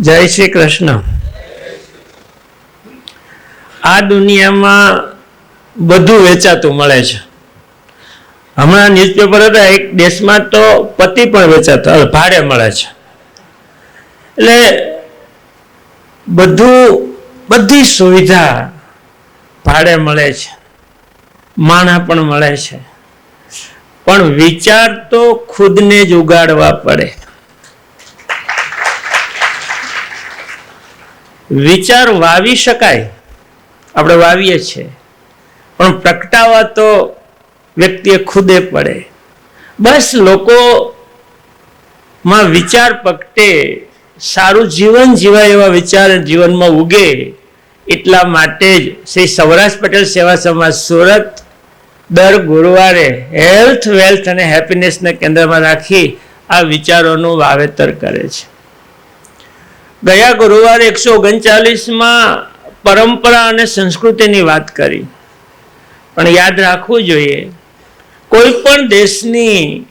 જય શ્રી કૃષ્ણ. આ દુનિયામાં બધું વેચાતું મળે છે. હમણાં ન્યૂઝપેપર હતા, એક દેશમાં તો પતિ પણ વેચાતો ભાડે મળે છે. એટલે બધું, બધી સુવિધા ભાડે મળે છે. માણા પણ મળે છે. પણ વિચાર તો ખુદને જ ઉગાડવા પડે. વિચાર વાવી શકાય. આપણે વાવીએ છીએ. પણ પ્રગટાવા તો વ્યક્તિએ ખુદે પડે. બસ લોકોમાં વિચાર પ્રગટે સારું જીવન જીવાય એવા વિચાર જીવનમાં ઉગે, એટલા માટે જ શ્રી સૌરાષ્ટ્ર પટેલ સેવા સમાજ સુરત દર ગુરુવારે હેલ્થ, વેલ્થ અને હેપીનેસને કેન્દ્રમાં રાખી આ વિચારોનું વાવેતર કરે છે. ગયા ગુરુવારે એકસો ઓગણચાલીસમાં પરંપરા અને સંસ્કૃતિની વાત કરી. પણ યાદ રાખવું જોઈએ, કોઈ પણ દેશની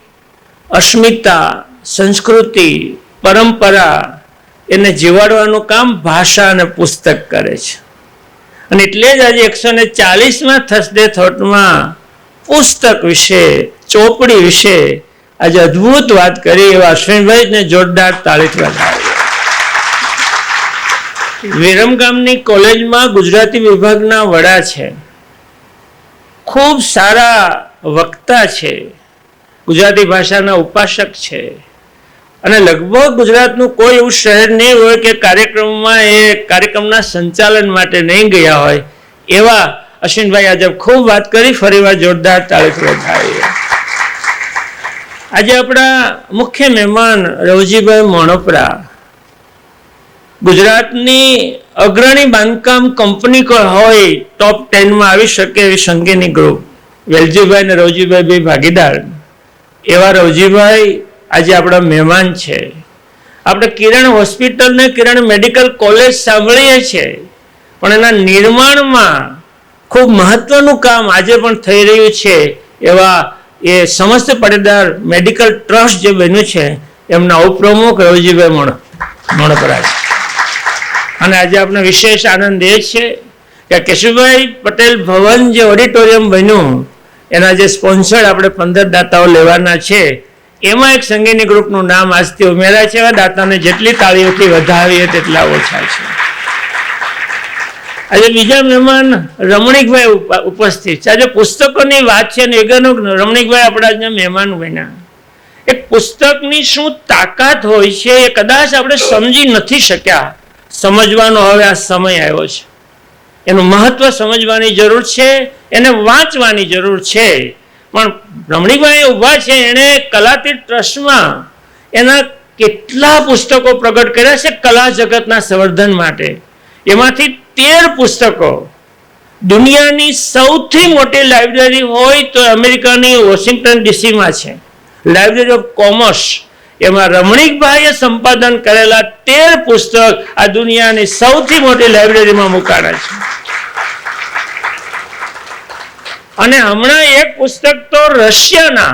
અસ્મિતા, સંસ્કૃતિ, પરંપરા એને જીવાડવાનું કામ ભાષા અને પુસ્તક કરે છે. અને એટલે જ આજે એકસો ને ચાલીસમાં થસડે થોટમાં પુસ્તક વિશે, ચોપડી વિશે આજે અદ્ભુત વાત કરી એવા અશ્વિનભાઈને જોરદાર તાળીથી વધાવી વિરમગામની કોલેજમાં ગુજરાતી વિભાગના વડા છે. ખૂબ સારા વક્તા છે. ગુજરાતી ભાષાના ઉપાસક છે. અને લગભગ ગુજરાતનું કોઈ એવું શહેર નહીં હોય કે કાર્યક્રમમાં એ કાર્યક્રમના સંચાલન માટે નહીં ગયા હોય. એવા અશ્વિનભાઈ આજે ખૂબ વાત કરી ફરીવાર જોરદાર તાળીઓ થાય. આજે આપણા મુખ્ય મહેમાન રવજીભાઈ મોણપરા ગુજરાતની અગ્રણી બાંધકામ કંપની હોય ટોપ ટેનમાં આવી શકે એવી સંગીની ગ્રુપ વેલજીભાઈ અને રવજીભાઈ બે ભાગીદાર. એવા રવજીભાઈ આજે આપણા મહેમાન છે. આપણે કિરણ હોસ્પિટલ ને કિરણ મેડિકલ કોલેજ સાંભળીએ છીએ. પણ એના નિર્માણમાં ખૂબ મહત્વનું કામ આજે પણ થઈ રહ્યું છે. એવા એ સમસ્ત પડેદાર મેડિકલ ટ્રસ્ટ જે બન્યું છે, એમના ઉપપ્રમુખ રવજીભાઈ મણ મણપરા છે અને આજે આપણે વિશેષ આનંદ એ છે કે કેશુભાઈ પટેલ ભવન જે ઓડિટોરિયમ બન્યું, એના જે સ્પોન્સર આપણે પંદર દાતાઓ લેવાના છે, એમાં એક સંગીની ગ્રુપનું નામ આજથી ઉમેરાય છે દાતાને જેટલી તાળીઓથી વધાવીએ તેટલા ઓછા છે. આજે બીજા મહેમાન રમણીકભાઈ ઉપસ્થિત છે. આજે પુસ્તકોની વાત છે ને એગાનો રમણીકભાઈ આપણા આજના મહેમાન બન્યા. એક પુસ્તકની શું તાકાત હોય છે એ કદાચ આપણે સમજી નથી શક્યા. સમજવાનો હવે આ સમય આવ્યો છે. એનું મહત્વ સમજવાની જરૂર છે, એને વાંચવાની જરૂર છે. પણ રમણીભાઈ ઊભા છે, એણે કલાતીત ટ્રસ્ટમાં એના કેટલા પુસ્તકો પ્રગટ કર્યા છે કલા જગતના સંવર્ધન માટે. એમાંથી તેર પુસ્તકો દુનિયાની સૌથી મોટી લાઇબ્રેરી હોય તો અમેરિકાની વોશિંગ્ટન ડીસીમાં છે. લાઇબ્રેરી ઓફ કોમર્સ એમાં રમણીકભાઈએ સંપાદન કરેલા તેર પુસ્તક આ દુનિયાની સૌથી મોટી લાઇબ્રેરીમાં મુકાણા છે. અને હમણાં એક પુસ્તક તો રશિયાના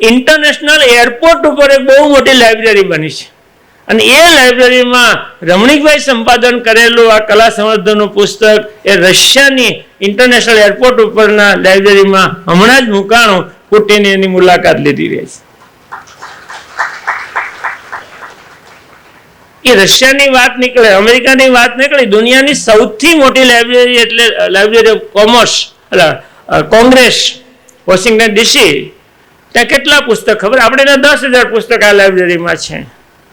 ઇન્ટરનેશનલ એરપોર્ટ ઉપર એક બહુ મોટી લાઇબ્રેરી બની છે. અને એ લાઇબ્રેરીમાં રમણીકભાઈ સંપાદન કરેલું આ કલા સંવર્ધનનું પુસ્તક એ રશિયાની ઇન્ટરનેશનલ એરપોર્ટ ઉપરના લાઇબ્રેરીમાં હમણાં જ મુકાણું પુટિને એની મુલાકાત લીધી રહી છે. એ રશિયાની વાત નીકળે, અમેરિકાની વાત નીકળી દુનિયાની સૌથી મોટી લાઇબ્રેરી એટલે લાઇબ્રેરી ઓફ કોમર્સ એટલે કોંગ્રેસ વોશિંગ્ટન ડીસી ત્યાં કેટલા પુસ્તક ખબર? આપણે ત્યાં દસ હજાર પુસ્તક આ લાઇબ્રેરીમાં છે.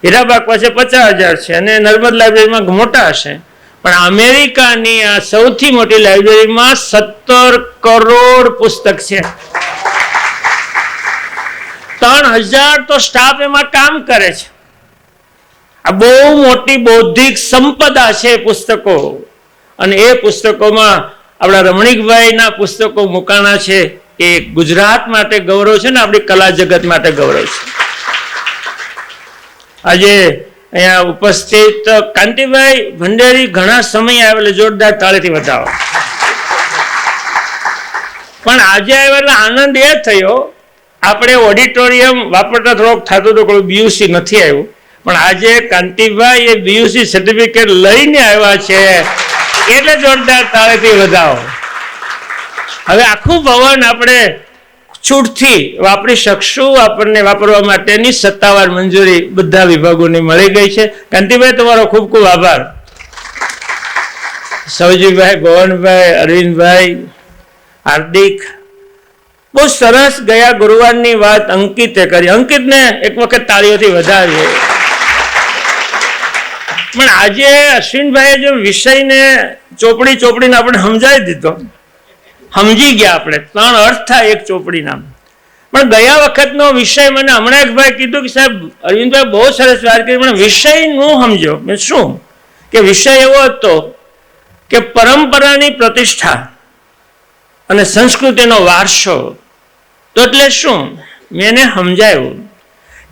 હીરાબાગ પાસે પચાસ હજાર છે અને નર્મદ લાઇબ્રેરીમાં મોટા હશે. પણ અમેરિકાની આ સૌથી મોટી લાઇબ્રેરીમાં સત્તર કરોડ પુસ્તક છે. ત્રણ હજાર તો સ્ટાફ એમાં કામ કરે છે. આ બહુ મોટી બૌદ્ધિક સંપદા છે પુસ્તકો. અને એ પુસ્તકોમાં આપણા રમણીકભાઈના પુસ્તકો મુકાણા છે એ ગુજરાત માટે ગૌરવ છે ને આપણી કલા જગત માટે ગૌરવ છે. આજે અહીંયા ઉપસ્થિત કાંતિભાઈ ભંડેરી ઘણા સમય આવેલા, જોરદાર તાળીથી બતાવો પણ આજે આવ્યા એટલે આનંદ એ થયો, આપણે ઓડિટોરિયમ વાપરતા થોડોક થતું હતું કોઈ બીયુસી નથી આવ્યું. પણ આજે કાંતિભાઈ એ બીયુસી સર્ટિફિકેટ લઈને આવ્યા છે. એટલે જોરદાર તાળેથી વધાવો. હવે આખું ભવન આપણે છૂટથી વાપરી શકશું આપણને વાપરવા માટેની સત્તાવાર મંજૂરી બધા વિભાગોની મળી ગઈ છે. કાંતિભાઈ, તમારો ખૂબ ખૂબ આભાર. સૌજીભાઈ ભવનભાઈ, અરવિંદભાઈ, હાર્દિક, બહુ સરસ ગયા ગુરુવારની વાત અંકિતે કરી. અંકિતને એક વખત તાળીઓથી વધારીએ. પણ આજે અશ્વિનભાઈએ જો વિષયને ચોપડી ચોપડીને આપણે સમજાવી દીધો. સમજી ગયા આપણે. ત્રણ અર્થ થાય એક ચોપડીના. પણ ગયા વખતનો વિષય મને હમણાં એક ભાઈ કીધું કે સાહેબ, અરવિંદભાઈ બહુ સરસ વાત કરી, પણ વિષયનું સમજો. મેં શું? કે વિષય એવો હતો કે પરંપરાની પ્રતિષ્ઠા અને સંસ્કૃતિનો વારસો. તો એટલે શું? મેં એને સમજાયું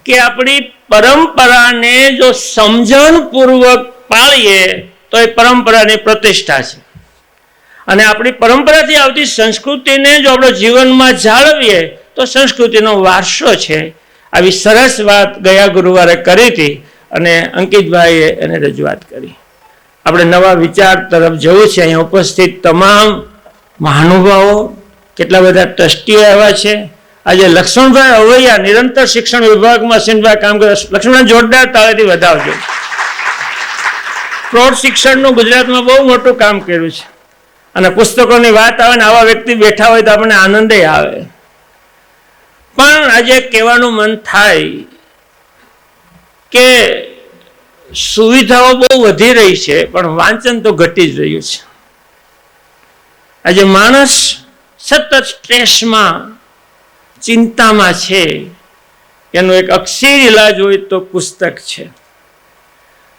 કે આપણી પરંપરાને જો સમજણપૂર્વક પાળીએ, તો એ પરંપરાની પ્રતિષ્ઠા છે. અને આપણી પરંપરાથી આવતી સંસ્કૃતિને જો આપણે જીવનમાં જાળવીએ, તો સંસ્કૃતિનો વારસો છે. આવી સરસ વાત ગયા ગુરુવારે કરી હતી અને અંકિતભાઈએ એને રજૂઆત કરી. આપણે નવા વિચાર તરફ જવું છે. અહીંયા ઉપસ્થિત તમામ મહાનુભાવો, કેટલા બધા ટ્રસ્ટીઓ એવા છે. આજે લક્ષ્મણભાઈ અવૈયા નિરંતર શિક્ષણ વિભાગમાં અશ્વિનભાઈ કામ કરે લક્ષ્મણભાઈ જોરદાર તાળેથી વધાવજો. પ્રૌઢ શિક્ષણનું ગુજરાતમાં બહુ મોટું કામ કર્યું છે. અને પુસ્તકોની વાત આવે ને આવા વ્યક્તિ બેઠા હોય તો આપણને આનંદે આવે. પણ આજે કહેવાનું મન થાય કે સુવિધાઓ બહુ વધી રહી છે, પણ વાંચન તો ઘટી જ રહ્યું છે. આજે માણસ સતત સ્ટ્રેસમાં ચિંતામાં છે. એનો એક અક્ષર ઇલાજ હોય તો પુસ્તક છે.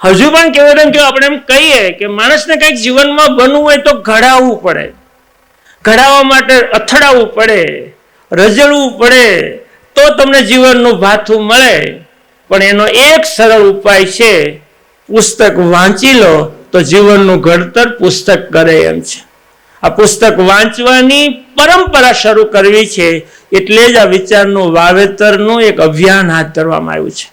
હજુ પણ કેવું એમ કે આપણે એમ કહીએ કે માણસને કંઈક જીવનમાં બનવું હોય તો ઘડાવવું પડે. ઘડાવવા માટે અથડાવવું પડે, રજળવું પડે, તો તમને જીવનનું ભાથું મળે. પણ એનો એક સરળ ઉપાય છે, પુસ્તક વાંચી લો તો જીવનનું ઘડતર પુસ્તક કરે એમ છે. આ પુસ્તક વાંચવાની પરંપરા શરૂ કરવી છે એટલે જ આ વિચારનું વાવેતરનું એક અભિયાન હાથ ધરવામાં આવ્યું છે.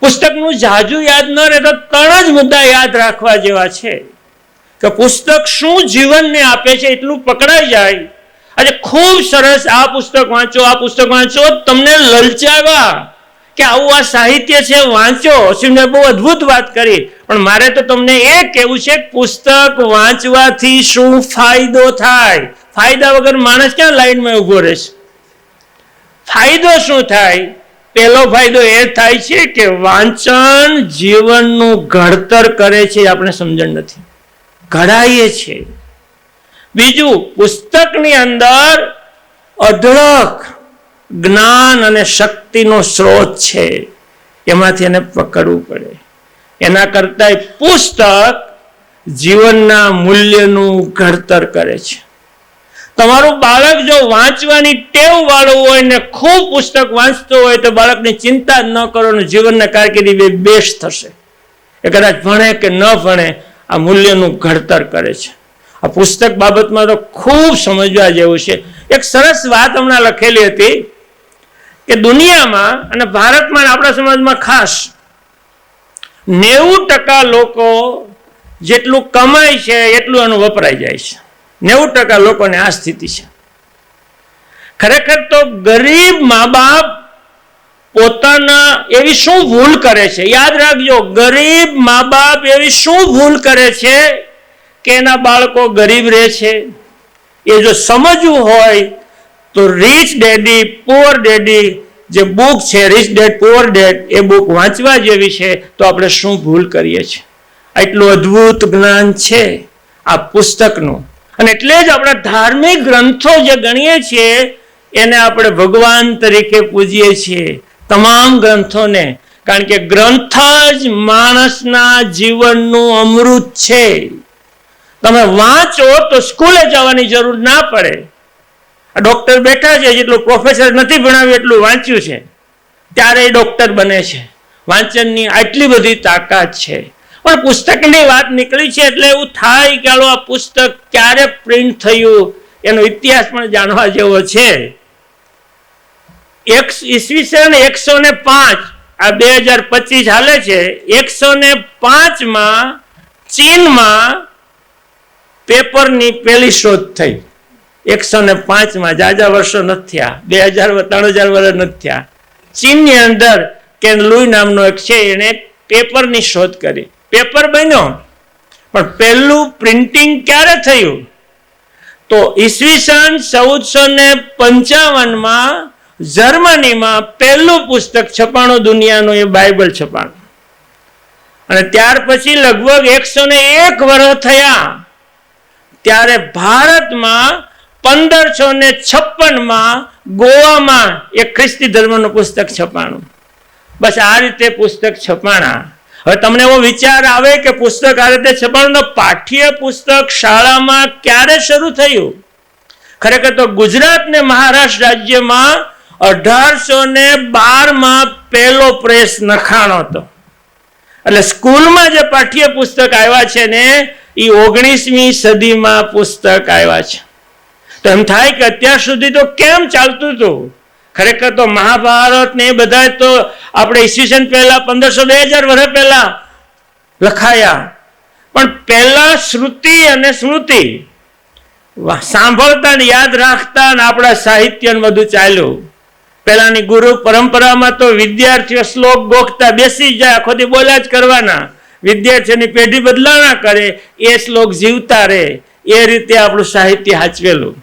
પુસ્તકનું જાજુ યાદ ન રહે તો ત્રણ જ મુદ્દા યાદ રાખવા જેવા છે કે પુસ્તક શું જીવનને આપે છે એટલું પકડાઈ જાય. આજે ખૂબ સરસ આ પુસ્તક વાંચો, આ પુસ્તક વાંચો, તમને લલચાવ્યા કે આવું આ સાહિત્ય છે, વાંચો. અસીમને બહુ અદ્ભુત વાત કરી, પણ મારે તો તમને એ કહેવું છે પુસ્તક વાંચવાથી શું ફાયદો થાય? ફાયદા વગર માણસ ક્યાં લાઈનમાં ઊભો રહેશે? ફાયદો શું થાય? પહેલો ફાયદો એ થાય છે કે વાંચન જીવનનું ઘડતર કરે છે આપણે સમજણ નથી. ઘડાઈએ છે. બીજું, પુસ્તકની અંદર અઢળક જ્ઞાન અને શક્તિનો સ્ત્રોત છે. એમાંથી એને પકડવું પડે. એના કરતાં પુસ્તક જીવનના મૂલ્યનું ઘડતર કરે છે. તમારું બાળક જો વાંચવાની ટેવ વાળું હોય ને ખૂબ પુસ્તક વાંચતું હોય તો બાળકની ચિંતા ન કરો ને જીવનના કારકિર્દી બે બેસ્ટ થશે. એ કદાચ ભણે કે ન ભણે આ મૂલ્યનું ઘડતર કરે છે. આ પુસ્તક બાબતમાં તો ખૂબ સમજવા જેવું છે. એક સરસ વાત હમણાં લખેલી હતી કે દુનિયામાં અને ભારતમાં આપણા સમાજમાં ખાસ નેવું ટકા લોકો જેટલું કમાય છે એટલું એનું વપરાઈ જાય છે. નેવું ટકા લોકોને આ સ્થિતિ છે. ખરેખર તો ગરીબ મા બાપ પોતાના એવી શું ભૂલ કરે છે? યાદ રાખજો, ગરીબ મા બાપ એવી શું ભૂલ કરે છે કે એના બાળકો ગરીબ રહે છે? એ જો સમજવું હોય તો રીચ ડેડી પુઅર ડેડી જે બુક છે રીચ ડેડ પુઅર ડેડ એ બુક વાંચવા જેવી છે, તો આપણે શું ભૂલ કરીએ છીએ? આટલું અદ્ભુત જ્ઞાન છે આ પુસ્તકનું. અને એટલે જ આપણા ધાર્મિક ગ્રંથો જે ગણીએ છીએ, એને આપણે ભગવાન તરીકે પૂજીએ છીએ, તમામ ગ્રંથોને. કારણ કે ગ્રંથ જ માણસના જીવનનું અમૃત છે. તમે વાંચો તો સ્કૂલે જવાની જરૂર ના પડે. આ ડોક્ટર બેઠા છે, જેટલું પ્રોફેસર નથી ભણાવ્યું, એટલું વાંચ્યું છે. ત્યારે એ ડોક્ટર બને છે. વાંચનની આટલી બધી તાકાત છે. પણ પુસ્તકની વાત નીકળી છે એટલે એવું થાય કે આ પુસ્તક ક્યારે પ્રિન્ટ થયું, એનો ઇતિહાસ પણ જાણવા જેવો છે. એક ઈસવીસન એકસો ને પાંચ, આ બે હજાર પચીસ હાલે છે. એકસો ને પાંચમાં ચીનમાં પેપરની પહેલી શોધ થઈ. એકસો ને પાંચમાં જાજા વર્ષો નથી થયા, બે હજાર ત્રણ હજાર વર્ષ નથી થયા. ચીનની અંદર કેન લુઈ નામનો એક છે, એણે પેપરની શોધ કરી. પેપર બન્યો. પણ પહેલું પ્રિન્ટિંગ ક્યારે થયું? તો ઈસવીસન ચૌદસો ને પંચાવનમાં જર્મનીમાં પહેલું પુસ્તક છપાણું, દુનિયાનું એ બાઇબલ છપાણું. અને ત્યાર પછી લગભગ એકસો ને એક વર્ષ થયા. ત્યારે ભારતમાં પંદરસો ને છપ્પનમાં ગોવામાં એક ખ્રિસ્તી ધર્મનું પુસ્તક છપાણું. બસ આ રીતે પુસ્તક છપાણા. હવે તમને એવો વિચાર આવે કે પુસ્તક આ રીતે છપાણું પાઠ્ય પુસ્તક શાળામાં ક્યારે શરૂ થયું? ખરેખર તો ગુજરાત ને મહારાષ્ટ્ર રાજ્યમાં અઢારસો ને બારમાં પહેલો પ્રેસ નખાણો હતો. એટલે સ્કૂલમાં જે પાઠ્ય પુસ્તક આવ્યા છે ને એ ઓગણીસમી સદીમાં પુસ્તક આવ્યા છે. તો એમ થાય કે અત્યાર સુધી તો કેમ ચાલતું હતું? ખરેખર તો મહાભારત ને એ બધા તો આપણે ઈસવીસન પહેલા, પંદરસો બે હજાર વર્ષ પહેલા લખાયા. પણ પહેલા શ્રુતિ અને સ્મૃતિ સાંભળતા ને યાદ રાખતા ને આપણા સાહિત્ય બધું ચાલ્યું. પેલાની ગુરુ પરંપરામાં તો વિદ્યાર્થીઓ શ્લોક ગોખતા બેસી જાય, આખો દી બોલ્યા જ કરવાના. વિદ્યાર્થીઓની પેઢી બદલાણા કરે, એ શ્લોક જીવતા રહે. એ રીતે આપણું સાહિત્ય હાચવેલું.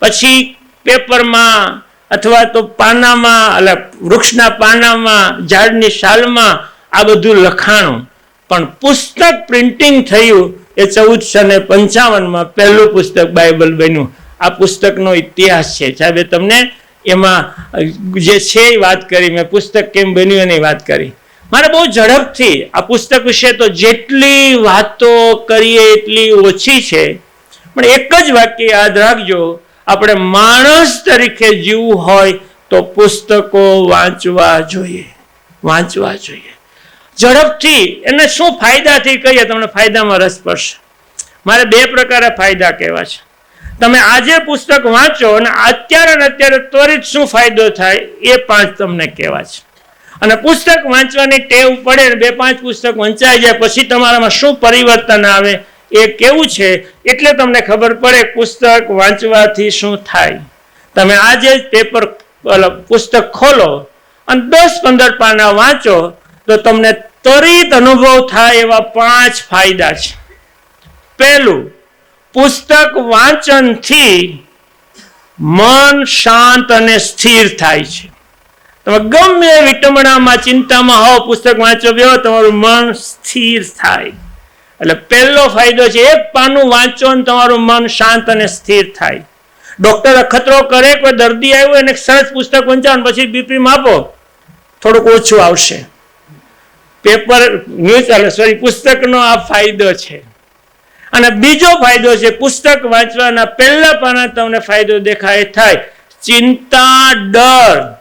પછી પેપરમાં અથવા તો પાનામાં, એટલે વૃક્ષના પાનામાં, ઝાડની શાલમાં આ બધું લખાણું. પણ પુસ્તક પ્રિન્ટિંગ થયું એ ચૌદસો ને પંચાવનમાં પહેલું પુસ્તક બાઇબલ બન્યું. આ પુસ્તકનો ઇતિહાસ છે. સાહેબે તમને એમાં જે છે એ વાત કરી. મેં પુસ્તક કેમ બન્યું એની વાત કરી. મારે બહુ ઝડપથી આ પુસ્તક વિશે તો જેટલી વાતો કરીએ એટલી ઓછી છે. પણ એક જ વાક્ય યાદ રાખજો. આપણે માણસ તરીકે જીવવું હોય તો પુસ્તકો વાંચવા જોઈએ. વાંચવા જોઈએ. ઝડપથી એને શું ફાયદાથી કહીએ તમને ફાયદામાં રસ પડશે. મારે બે પ્રકારે ફાયદા કહેવા છે. તમે આજે પુસ્તક વાંચો અને અત્યારે ને અત્યારે ત્વરિત શું ફાયદો થાય એ પાંચ તમને કહેવા છે. અને પુસ્તક વાંચવાની ટેવ પડે ને બે પાંચ પુસ્તક વંચાઈ જાય, પછી તમારામાં શું પરિવર્તન આવે એ કેવું છે એટલે તમને ખબર પડે પુસ્તક વાંચવાથી શું થાય. તમે આજે જ પેપર પુસ્તક ખોલો અને દસ પંદર પાના વાંચો તો તમને ત્વરિત અનુભવ થાય એવા પાંચ ફાયદા છે. પહેલું, પુસ્તક વાંચનથી મન શાંત અને સ્થિર થાય છે. તમે ગમે વિટમણામાં ચિંતામાં હો પુસ્તક વાંચો ગયો તમારું મન સ્થિર થાય. એટલે પહેલો ફાયદો છે, એક પાનું વાંચો ને તમારું મન શાંત અને સ્થિર થાય. ડોક્ટર અખતરો કરે કોઈ દર્દી આવ્યો એને સરસ પુસ્તક વંચાવો પછી બીપી માપો થોડુંક ઓછું આવશે. પેપર, ન્યૂઝ સોરી પુસ્તકનો આ ફાયદો છે. અને બીજો ફાયદો છે, પુસ્તક વાંચવાના પહેલા પાના તમને ફાયદો દેખાય થાય. ચિંતા, ડર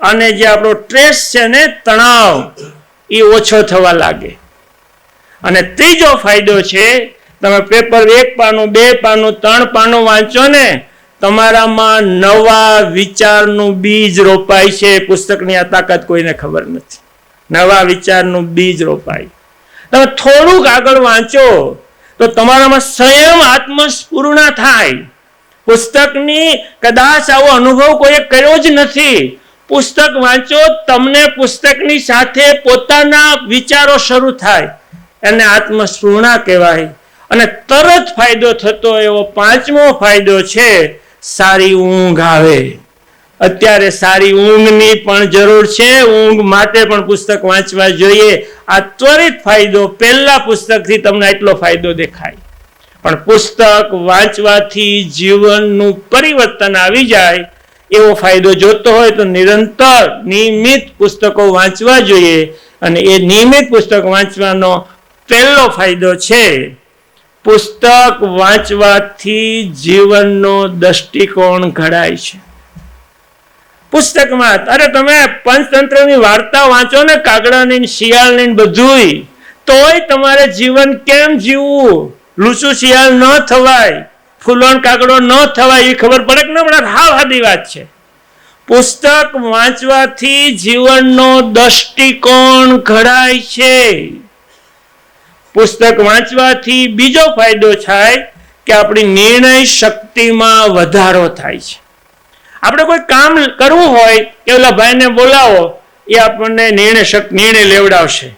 અને જે આપણો સ્ટ્રેસ છે ને, તણાવ, એ ઓછો થવા લાગે. અને ત્રીજો ફાયદો છે, તમે પેપર એક પાનું, બે પાનું, ત્રણ પાનું વાંચો ને, તમારામાં નવા વિચારનું બીજ રોપાય છે. પુસ્તકની આ તાકાત કોઈને ખબર નથી. નવા વિચારનું બીજ રોપાય. તમે થોડુંક આગળ વાંચો, તો તમારામાં સ્વયં આત્મસ્પૂર્ણ થાય. પુસ્તકની કદાચ આવો અનુભવ કોઈએ કર્યો જ નથી. પુસ્તક વાંચો, તમને પુસ્તકની સાથે પોતાના વિચારો શરૂ થાય. એને આત્મસૃણા કહેવાય. અને તરત ફાયદો થતો એવો પાંચમો ફાયદો છે, સારી ઊંઘ આવે. અત્યારે સારી ઊંઘની પણ જરૂર છે, ઊંઘ માટે પણ પુસ્તક વાંચવા જોઈએ. આ ત્વરિત ફાયદો પહેલા પુસ્તકથી તમને એટલો ફાયદો દેખાય. પણ પુસ્તક વાંચવાથી જીવનનું પરિવર્તન આવી જાય, એવો ફાયદો જોતો હોય તો નિરંતર નિયમિત પુસ્તકો વાંચવા જોઈએ. અને એ નિયમિત પુસ્તક વાંચવાનો પહેલો ફાયદો છે પુસ્તક વાંચવાથી જીવનનો દૃષ્ટિકોણ ઘડાય છે. પુસ્તકમાં, અરે તમે પંચતંત્રની વાર્તા વાંચો ને કાગડાની શિયાળની બધુંય, તોય તમારે જીવન કેમ જીવવું? લૂસું શિયાળ ન થવાય ફૂલોન કાગડો ન થવાય એ ખબર પડે કે પડે? હાવ હાદી વાત છે. પુસ્તક વાંચવાથી જીવનનો દૃષ્ટિકોણ ઘડાય છે. પુસ્તક વાંચવાથી બીજો ફાયદો થાય કે આપણી નિર્ણય શક્તિમાં વધારો થાય છે. આપણે કોઈ કામ કરવું હોય કે ઓલા ભાઈને બોલાવો, એ આપણને નિર્ણય શક, નિર્ણય લેવડાવશે.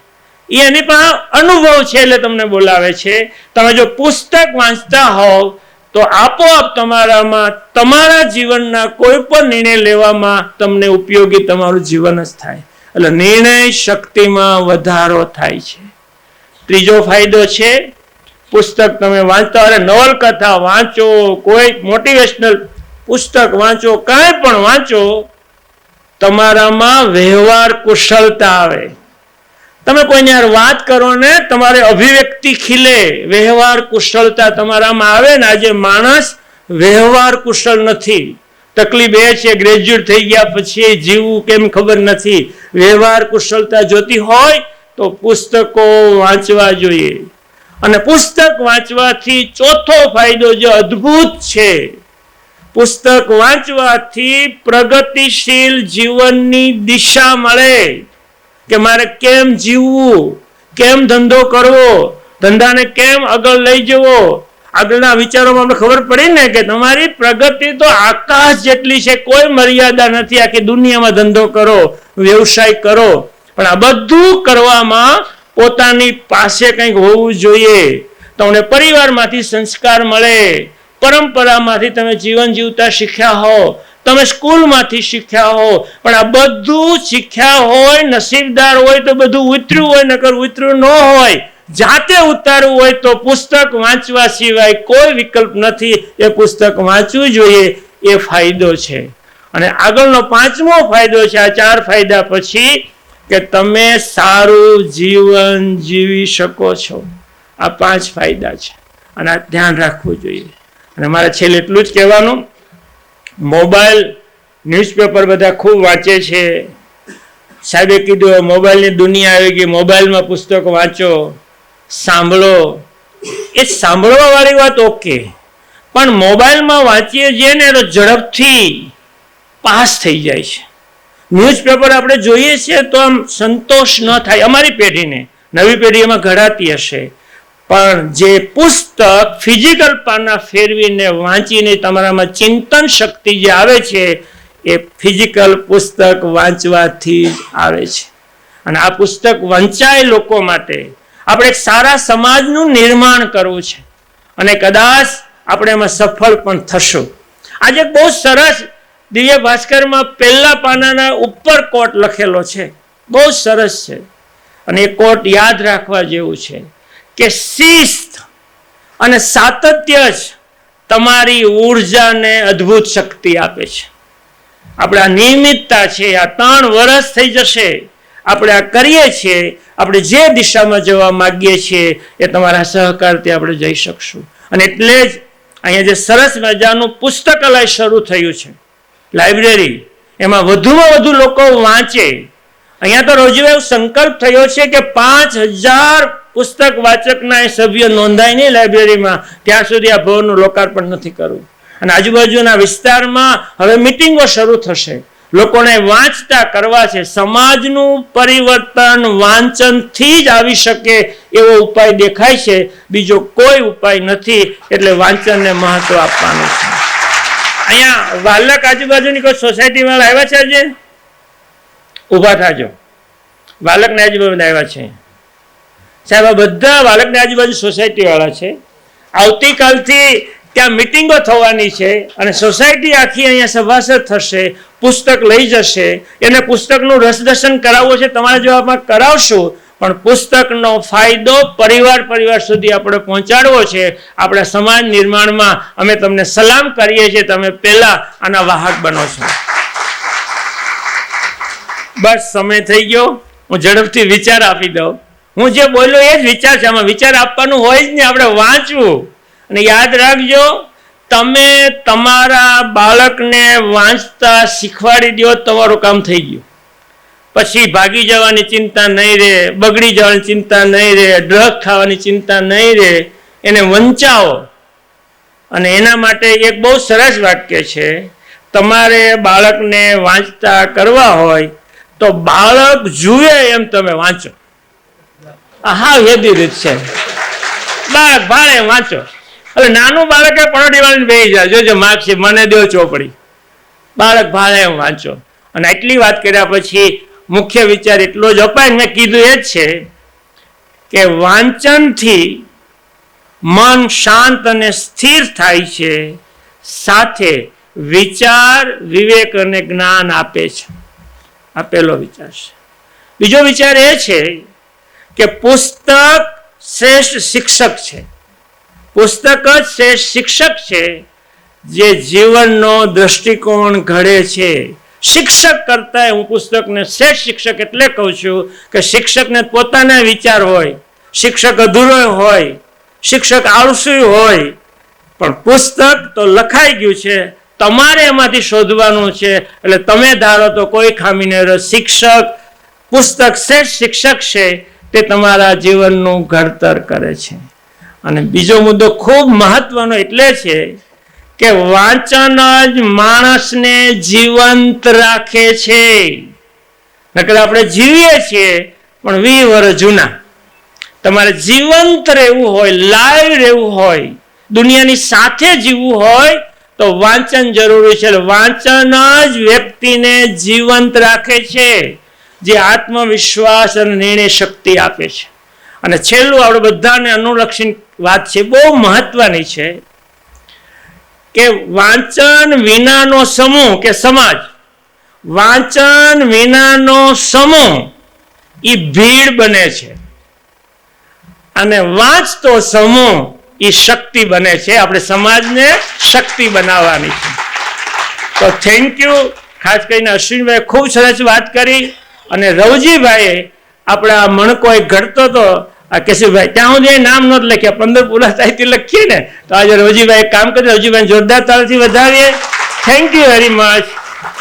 એ એની પણ અનુભવ છે એટલે તમને બોલાવે છે. તમે જો પુસ્તક વાંચતા હોવ, તો આપોઆપ તમારામાં, તમારા જીવનના કોઈ પણ નિર્ણય લેવામાં તમને ઉપયોગી તમારું જીવન જ થાય. એટલે નિર્ણય શક્તિમાં વધારો થાય છે. ત્રીજો ફાયદો છે, પુસ્તક તમે વાંચતા અરે નવલકથા વાંચો, કોઈ મોટિવેશનલ પુસ્તક વાંચો, કાંઈ પણ વાંચો, તમારામાં વ્યવહાર કુશળતા આવે. તમે કોઈને યાર વાત કરો ને, તમારે અભિવ્યક્તિ ખીલે, વ્યવહાર કુશળતા તમારામાં આવે ને, આજે માણસ વ્યવહાર કુશળ નથી. તકલીફ એ છે ગ્રેજ્યુએટ થઈ ગયા પછી જીવવું કેમ ખબર નથી. વ્યવહાર કુશળતા જોતી હોય તો પુસ્તકો વાંચવા જોઈએ. અને પુસ્તક વાંચવાથી ચોથો ફાયદો જે અદ્ભુત છે, પુસ્તક વાંચવાથી પ્રગતિશીલ જીવનની દિશા મળે. કે મારે કેમ જીવવું? કેમ ધંધો કરવો? ધંધાને કેમ આગળ લઈ જવો? આગળના વિચારોમાં અમને ખબર પડી ને કે તમારી પ્રગતિ તો આકાશ જેટલી છે, કોઈ મર્યાદા નથી. આખી દુનિયામાં ધંધો કરો, વ્યવસાય કરો પણ આ બધું કરવામાં પોતાની પાસે કંઈક હોવું જોઈએ. તમને પરિવારમાંથી સંસ્કાર મળે. પરંપરામાંથી તમે જીવન જીવતા શીખ્યા હો. તમે સ્કૂલમાંથી શીખ્યા હો. પણ આ બધું શીખ્યા હોય, નસીબદાર હોય તો બધું ઉતર્યું હોય, નકર ઉતર્યું ન હોય. જાતે ઉતારવું હોય તો પુસ્તક વાંચવા સિવાય કોઈ વિકલ્પ નથી. એ પુસ્તક વાંચવું જોઈએ. એ ફાયદો છે. અને આગળનો પાંચમો ફાયદો છે. આ ચાર ફાયદા પછી કે તમે સારું જીવન જીવી શકો છો. આ પાંચ ફાયદા છે. અને આ ધ્યાન રાખવું જોઈએ. અને મારે છેલ્લે એટલું જ કહેવાનું, મોબાઈલ ન્યૂઝપેપર બધા ખૂબ વાંચે છે. સાહેબે કીધું મોબાઈલની દુનિયા આવી ગઈ, મોબાઈલમાં પુસ્તક વાંચો, સાંભળો. એ સાંભળવાવાળી વાત ઓકે, પણ મોબાઈલમાં વાંચીએ છીએ ને તો ઝડપથી પાસ થઈ જાય છે. ન્યૂઝપેપર આપણે જોઈએ છીએ તો આમ સંતોષ ન થાય. અમારી પેઢીને, નવી પેઢી એમાં ઘડાતી હશે. પણ જે પુસ્તક ફિઝિકલ પાના ફેરવીને વાંચીને તમારામાં ચિંતન શક્તિ જે આવે છે, એ ફિઝિકલ પુસ્તક વાંચવાથી જ આવે છે. અને આ પુસ્તક વંચાય લોકો માટે આપણે એક સારા સમાજનું નિર્માણ કરવું છે. અને કદાચ આપણે એમાં સફળ પણ થશું. આજે બહુ સરસ દિવ્ય ભાસ્કરમાં પહેલા પાનાના ઉપર કોટ લખેલો છે. બહુ સરસ છે. અને એ કોટ યાદ રાખવા જેવું છે કે શિસ્ત અને સાતત્ય જ તમારી ઉર્જાને અદ્ભુત શક્તિ આપે છે. આપણે આ નિયમિતતા છે, આ ત્રણ વર્ષ થઈ જશે. આપણે આ કરીએ છીએ, આપણે જે દિશામાં જવા માગીએ છીએ એ તમારા સહકારથી આપણે જઈ શકશું. અને એટલે જ અહીંયા જે સરસ મજાનું પુસ્તકાલય શરૂ થયું છે. લાઇબ્રેરી. એમાં વધુમાં વધુ લોકો વાંચે. અહીંયા તો રોજુ એવો સંકલ્પ થયો છે કે પાંચ હજાર પુસ્તક વાચકના એ સભ્ય નોંધાય નહીં લાઇબ્રેરીમાં. ત્યાં સુધી આ ભવનનું લોકાર્પણ નથી કરવું. અને આજુબાજુના વિસ્તારમાં હવે મિટિંગો શરૂ થશે. લોકોને વાંચતા કરવા છે. સમાજનું પરિવર્તન વાંચનથી જ આવી શકે એવો ઉપાય દેખાય છે. બીજો કોઈ ઉપાય નથી. એટલે વાંચનને મહત્વ આપવાનું છે. અહીંયા વાલક આજુબાજુની કોઈ સોસાયટી વાળા આવ્યા છે આજે? ઊભા થાજો. વાલકની આજુબાજુ આવ્યા છે. સાહેબ, આ બધા વાલકની આજુબાજુ સોસાયટી વાળા છે. આવતીકાલથી ત્યાં મિટિંગો થવાની છે અને સોસાયટી આખી અહીંયા સભાસદ થશે, પુસ્તક લઈ જશે. એને પુસ્તકનું રસદર્શન કરાવવું છે. તમારા જવાબમાં કરાવશું પણ પુસ્તકનો ફાયદો પરિવાર પરિવાર સુધી આપણે પહોંચાડવો છે. આપણા સમાજ નિર્માણમાં અમે તમને સલામ કરીએ છીએ. તમે પહેલા આના વાહક બનો છો. બસ સમય થઈ ગયો. હું ઝડપથી વિચાર આપી દઉં. હું જે બોલ્યો એ જ વિચાર છે. આમાં વિચાર આપવાનું હોય જ નહીં. આપણે વાંચવું. અને યાદ રાખજો, તમે તમારા બાળકને વાંચતા શીખવાડી દો તમારું કામ થઈ ગયું. પછી ભાગી જવાની ચિંતા નહીં રહે બગડી જવાની ચિંતા નહીં રહે ડ્રગ ખાવાની ચિંતા નહીં રહે એને વંચાવો. અને એના માટે એક બહુ સરસ વાક્ય છે, તમારે બાળકને વાંચતા કરવા હોય તો બાળક જુએ એમ તમે વાંચો. હા વેદી રીત છે. બાળક ભાળે, વાંચો. એટલે નાનું બાળકે પરોઠી વાળીને બેસી જાય. જોજો છે મને દો ચોપડી. બાળક ભાળે, એમ વાંચો. અને આટલી વાત કર્યા પછી મુખ્ય વિચાર એટલો જ અપાય મેં કીધું એ છે કે વાંચનથી મન શાંત અને સ્થિર થાય છે, સાથે વિચાર, વિવેક અને જ્ઞાન આપે છે. આ પહેલો વિચાર છે. બીજો વિચાર એ છે કે પુસ્તક શ્રેષ્ઠ શિક્ષક છે. પુસ્તક જ શ્રેષ્ઠ શિક્ષક છે જે જીવનનો દૃષ્ટિકોણ ઘડે છે. શિક્ષક કરતા હું પુસ્તકને શ્રેષ્ઠ શિક્ષક એટલે કહું છું કે શિક્ષકને પોતાના વિચાર હોય, શિક્ષક અધૂરો હોય, શિક્ષક આળસુ હોય, પણ પુસ્તક તો લખાઈ ગયું છે, તમારે એમાંથી શોધવાનું છે, એટલે તમે ધારો તો કોઈ ખામી નહીં રહે શિક્ષક, પુસ્તક શ્રેષ્ઠ શિક્ષક છે, તે તમારા જીવનનું ઘડતર કરે છે. અને બીજો મુદ્દો ખૂબ મહત્વનો એટલે છે કે વાંચન જ માણસને જીવંત રાખે છે. નકર આપણે જીવીએ છીએ, પણ વી વર્ષ જૂના. તમારે જીવંત રહેવું હોય લાઈવ રહેવું હોય, દુનિયાની સાથે જીવવું હોય, તો વાંચન જરૂરી છે. વાંચન જ વ્યક્તિને જીવંત રાખે છે, જે આત્મવિશ્વાસ અને નિર્ણય શક્તિ આપે છે. અને છેલ્લું, આપણે બધાને અનુલક્ષી વાત છે, બહુ મહત્વની છે. કે વાંચન વિનાનો સમૂહ કે સમાજ? વાંચન વિનાનો સમૂહ એ ભીડ બને છે. અને વાંચતો સમૂહ એ શક્તિ બને છે. આપણે સમાજને શક્તિ બનાવવાની છે. તો થેન્ક યુ ખાસ કરીને અશ્વિનભાઈ ખૂબ સરસ વાત કરી. અને રવજીભાઈએ આપણા મણકો ઘડતો હતો આ કેશુભાઈ ત્યાં સુધી નામ નહોતું લખ્યા. પંદર પૂરા સાહિત્ય લખીએ ને, તો આજે રોજીભાઈ કામ કરીએ રોજીભાઈ જોરદાર તાળથી વધારીએ થેન્ક યુ વેરી મચ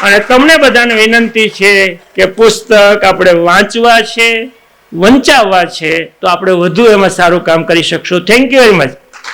અને તમને બધાને વિનંતી છે કે પુસ્તક આપણે વાંચવા છે, વંચાવવા છે, તો આપણે વધુ એમાં સારું કામ કરી શકશું. Thank you very much